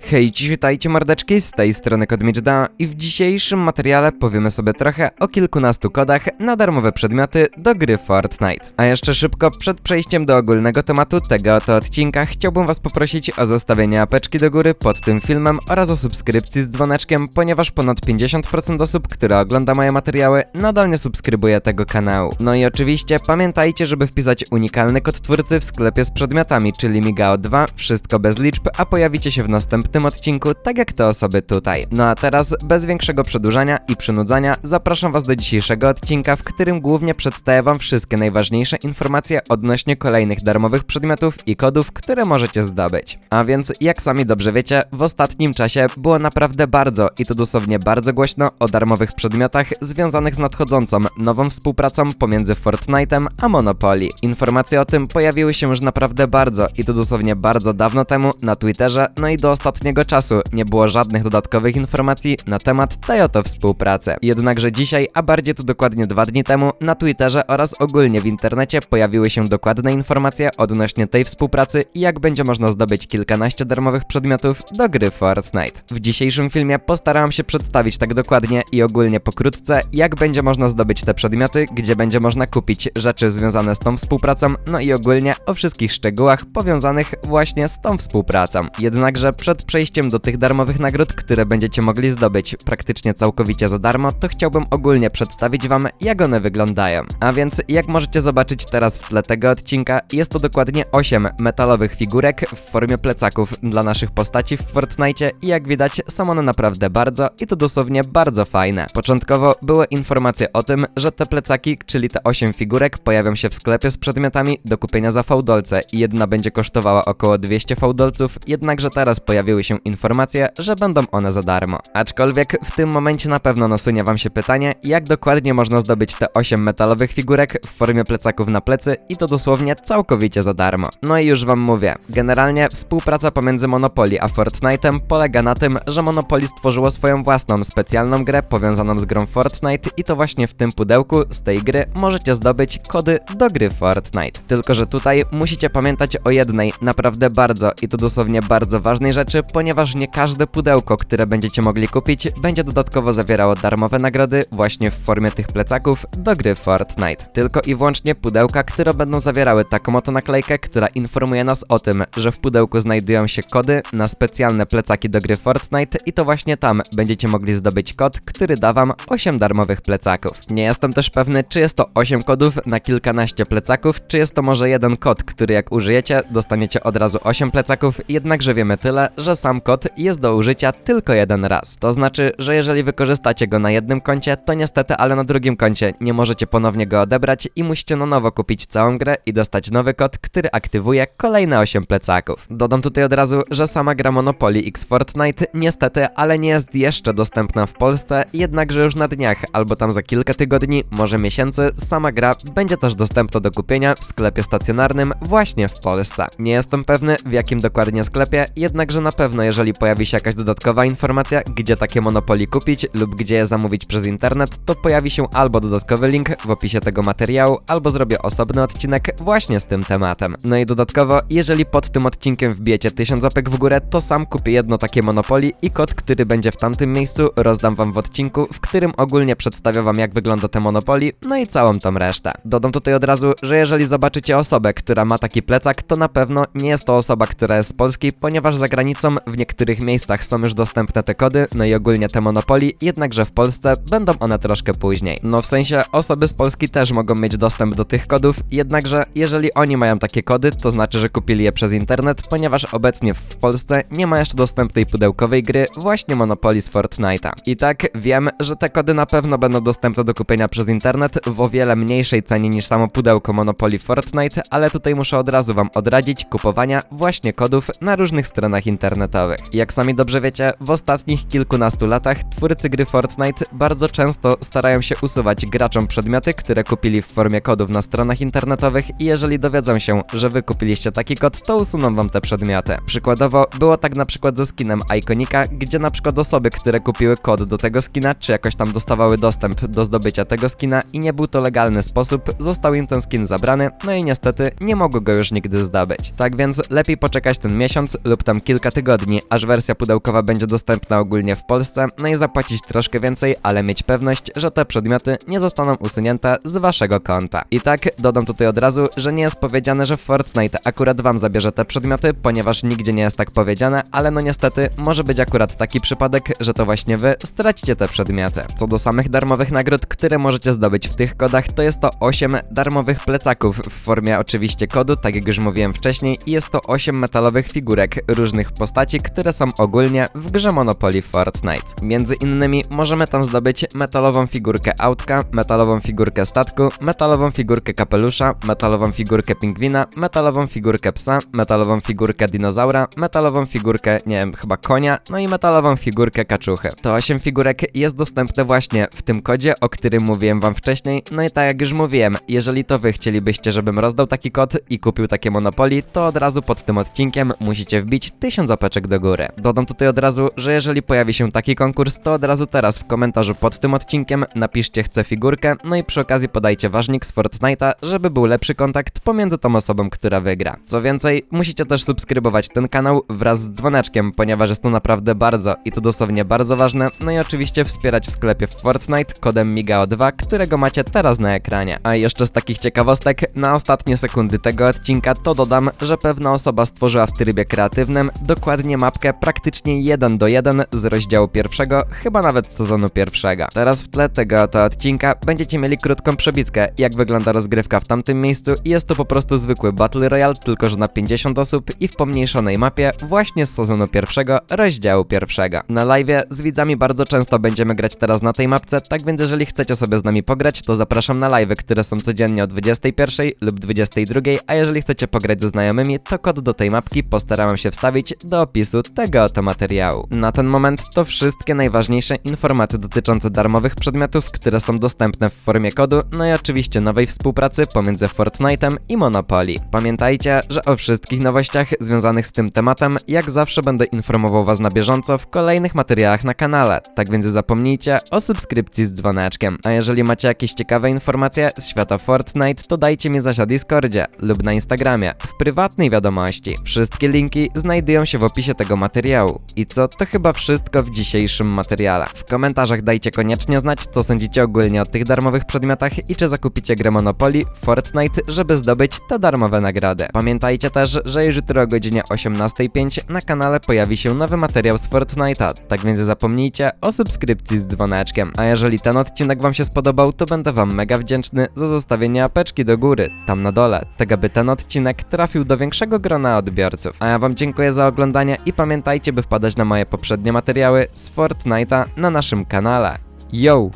Hej, dziś witajcie mordeczki, z tej strony Kodmiczda i w dzisiejszym materiale powiemy sobie trochę o kilkunastu kodach na darmowe przedmioty do gry Fortnite. A jeszcze szybko, przed przejściem do ogólnego tematu tego oto odcinka, chciałbym was poprosić o zostawienie apeczki do góry pod tym filmem oraz o subskrypcji z dzwoneczkiem, ponieważ ponad 50% osób, które ogląda moje materiały, nadal nie subskrybuje tego kanału. No i oczywiście pamiętajcie, żeby wpisać unikalny kod twórcy w sklepie z przedmiotami, czyli Migao2, wszystko bez liczb, a pojawicie się w następnym odcinku, tak jak te osoby tutaj. No a teraz, bez większego przedłużania i przynudzania, zapraszam was do dzisiejszego odcinka, w którym głównie przedstawię wam wszystkie najważniejsze informacje odnośnie kolejnych darmowych przedmiotów i kodów, które możecie zdobyć. A więc, jak sami dobrze wiecie, w ostatnim czasie było naprawdę bardzo, i to dosłownie bardzo głośno, o darmowych przedmiotach związanych z nadchodzącą nową współpracą pomiędzy Fortnite'em a Monopoly. Informacje o tym pojawiły się już naprawdę bardzo, i to dosłownie bardzo dawno temu na Twitterze, no i do ostatniego czasu nie było żadnych dodatkowych informacji na temat tej oto współpracy. Jednakże dzisiaj, a bardziej to dokładnie dwa dni temu, na Twitterze oraz ogólnie w internecie pojawiły się dokładne informacje odnośnie tej współpracy i jak będzie można zdobyć kilkanaście darmowych przedmiotów do gry Fortnite. W dzisiejszym filmie postarałem się przedstawić tak dokładnie i ogólnie pokrótce, jak będzie można zdobyć te przedmioty, gdzie będzie można kupić rzeczy związane z tą współpracą, no i ogólnie o wszystkich szczegółach powiązanych właśnie z tą współpracą. Jednakże przed przejściem do tych darmowych nagród, które będziecie mogli zdobyć praktycznie całkowicie za darmo, to chciałbym ogólnie przedstawić wam, jak one wyglądają. A więc, jak możecie zobaczyć teraz w tle tego odcinka, jest to dokładnie 8 metalowych figurek w formie plecaków dla naszych postaci w Fortnite i jak widać, są one naprawdę bardzo i to dosłownie bardzo fajne. Początkowo były informacje o tym, że te plecaki, czyli te 8 figurek, pojawią się w sklepie z przedmiotami do kupienia za fałdolce i jedna będzie kosztowała około 200 fałdolców, jednakże teraz pojawiły się informacje, że będą one za darmo. Aczkolwiek w tym momencie na pewno nasunie wam się pytanie, jak dokładnie można zdobyć te 8 metalowych figurek w formie plecaków na plecy i to dosłownie całkowicie za darmo. No i już wam mówię, generalnie współpraca pomiędzy Monopoly a Fortnite'em polega na tym, że Monopoly stworzyło swoją własną specjalną grę powiązaną z grą Fortnite i to właśnie w tym pudełku z tej gry możecie zdobyć kody do gry Fortnite. Tylko, że tutaj musicie pamiętać o jednej naprawdę bardzo i to dosłownie bardzo ważnej rzeczy, ponieważ nie każde pudełko, które będziecie mogli kupić, będzie dodatkowo zawierało darmowe nagrody właśnie w formie tych plecaków do gry Fortnite. Tylko i wyłącznie pudełka, które będą zawierały taką oto naklejkę, która informuje nas o tym, że w pudełku znajdują się kody na specjalne plecaki do gry Fortnite i to właśnie tam będziecie mogli zdobyć kod, który da wam 8 darmowych plecaków. Nie jestem też pewny, czy jest to 8 kodów na kilkanaście plecaków, czy jest to może jeden kod, który jak użyjecie, dostaniecie od razu 8 plecaków, jednakże wiemy tyle, że sam kod jest do użycia tylko jeden raz. To znaczy, że jeżeli wykorzystacie go na jednym koncie, to niestety, ale na drugim koncie nie możecie ponownie go odebrać i musicie na nowo kupić całą grę i dostać nowy kod, który aktywuje kolejne 8 plecaków. Dodam tutaj od razu, że sama gra Monopoly X Fortnite niestety, ale nie jest jeszcze dostępna w Polsce, jednakże już na dniach albo tam za kilka tygodni, może miesięcy, sama gra będzie też dostępna do kupienia w sklepie stacjonarnym właśnie w Polsce. Nie jestem pewny w jakim dokładnie sklepie, jednakże na pewno jeżeli pojawi się jakaś dodatkowa informacja, gdzie takie Monopoly kupić lub gdzie je zamówić przez internet, to pojawi się albo dodatkowy link w opisie tego materiału, albo zrobię osobny odcinek właśnie z tym tematem. No i dodatkowo, jeżeli pod tym odcinkiem wbijecie 1000 łapek w górę, to sam kupię jedno takie Monopoly i kod, który będzie w tamtym miejscu, rozdam wam w odcinku, w którym ogólnie przedstawię wam jak wygląda te Monopoly, no i całą tą resztę. Dodam tutaj od razu, że jeżeli zobaczycie osobę, która ma taki plecak, to na pewno nie jest to osoba, która jest z Polski, ponieważ za granicą w niektórych miejscach są już dostępne te kody, no i ogólnie te Monopoly, jednakże w Polsce będą one troszkę później. No w sensie osoby z Polski też mogą mieć dostęp do tych kodów, jednakże jeżeli oni mają takie kody, to znaczy, że kupili je przez internet, ponieważ obecnie w Polsce nie ma jeszcze dostępnej pudełkowej gry właśnie Monopoly z Fortnite'a. I tak wiem, że te kody na pewno będą dostępne do kupienia przez internet w o wiele mniejszej cenie niż samo pudełko Monopoly Fortnite, ale tutaj muszę od razu wam odradzić kupowania właśnie kodów na różnych stronach internetowych. Jak sami dobrze wiecie, w ostatnich kilkunastu latach twórcy gry Fortnite bardzo często starają się usuwać graczom przedmioty, które kupili w formie kodów na stronach internetowych i jeżeli dowiedzą się, że wy kupiliście taki kod, to usuną wam te przedmioty. Przykładowo było tak na przykład ze skinem Iconika, gdzie na przykład osoby, które kupiły kod do tego skina, czy jakoś tam dostawały dostęp do zdobycia tego skina i nie był to legalny sposób, został im ten skin zabrany, no i niestety nie mogły go już nigdy zdobyć. Tak więc lepiej poczekać ten miesiąc lub tam kilka tygodni tygodni, aż wersja pudełkowa będzie dostępna ogólnie w Polsce, no i zapłacić troszkę więcej, ale mieć pewność, że te przedmioty nie zostaną usunięte z waszego konta. I tak, dodam tutaj od razu, że nie jest powiedziane, że Fortnite akurat wam zabierze te przedmioty, ponieważ nigdzie nie jest tak powiedziane, ale no niestety może być akurat taki przypadek, że to właśnie wy stracicie te przedmioty. Co do samych darmowych nagród, które możecie zdobyć w tych kodach, to jest to 8 darmowych plecaków w formie oczywiście kodu, tak jak już mówiłem wcześniej, i jest to 8 metalowych figurek różnych postaci, które są ogólnie w grze Monopoly Fortnite. Między innymi możemy tam zdobyć metalową figurkę autka, metalową figurkę statku, metalową figurkę kapelusza, metalową figurkę pingwina, metalową figurkę psa, metalową figurkę dinozaura, metalową figurkę, nie wiem, chyba konia, no i metalową figurkę kaczuchy. To 8 figurek jest dostępne właśnie w tym kodzie, o którym mówiłem wam wcześniej, no i tak jak już mówiłem, jeżeli to wy chcielibyście, żebym rozdał taki kod i kupił takie Monopoly, to od razu pod tym odcinkiem musicie wbić 1000 zapeczek do góry. Dodam tutaj od razu, że jeżeli pojawi się taki konkurs, to od razu teraz w komentarzu pod tym odcinkiem napiszcie chcę figurkę, no i przy okazji podajcie ważnik z Fortnite'a, żeby był lepszy kontakt pomiędzy tą osobą, która wygra. Co więcej, musicie też subskrybować ten kanał wraz z dzwoneczkiem, ponieważ jest to naprawdę bardzo i to dosłownie bardzo ważne, no i oczywiście wspierać w sklepie w Fortnite kodem MIGAO2, którego macie teraz na ekranie. A jeszcze z takich ciekawostek, na ostatnie sekundy tego odcinka to dodam, że pewna osoba stworzyła w trybie kreatywnym dokładnie mapkę praktycznie 1 do 1 z rozdziału pierwszego, chyba nawet sezonu pierwszego. Teraz w tle tego oto odcinka będziecie mieli krótką przebitkę, jak wygląda rozgrywka w tamtym miejscu i jest to po prostu zwykły Battle Royale, tylko że na 50 osób i w pomniejszonej mapie właśnie z sezonu pierwszego, rozdziału pierwszego. Na live z widzami bardzo często będziemy grać teraz na tej mapce, tak więc jeżeli chcecie sobie z nami pograć, to zapraszam na live, które są codziennie o 21 lub 22, a jeżeli chcecie pograć ze znajomymi, to kod do tej mapki postarałem się wstawić do opisu tego oto materiału. Na ten moment to wszystkie najważniejsze informacje dotyczące darmowych przedmiotów, które są dostępne w formie kodu, no i oczywiście nowej współpracy pomiędzy Fortnite'em i Monopoly. Pamiętajcie, że o wszystkich nowościach związanych z tym tematem, jak zawsze będę informował was na bieżąco w kolejnych materiałach na kanale, tak więc zapomnijcie o subskrypcji z dzwoneczkiem. A jeżeli macie jakieś ciekawe informacje z świata Fortnite, to dajcie mi znać na Discordzie lub na Instagramie, w prywatnej wiadomości. Wszystkie linki znajdują się w opisie tego materiału. I co, to chyba wszystko w dzisiejszym materiale. W komentarzach dajcie koniecznie znać, co sądzicie ogólnie o tych darmowych przedmiotach i czy zakupicie grę Monopoly Fortnite, żeby zdobyć te darmowe nagrody. Pamiętajcie też, że już jutro o godzinie 18.05 na kanale pojawi się nowy materiał z Fortnite'a, tak więc zapomnijcie o subskrypcji z dzwoneczkiem. A jeżeli ten odcinek wam się spodobał, to będę wam mega wdzięczny za zostawienie apeczki do góry, tam na dole, tak aby ten odcinek trafił do większego grona odbiorców. A ja wam dziękuję za oglądanie i pamiętajcie, by wpadać na moje poprzednie materiały z Fortnite'a na naszym kanale. Yo!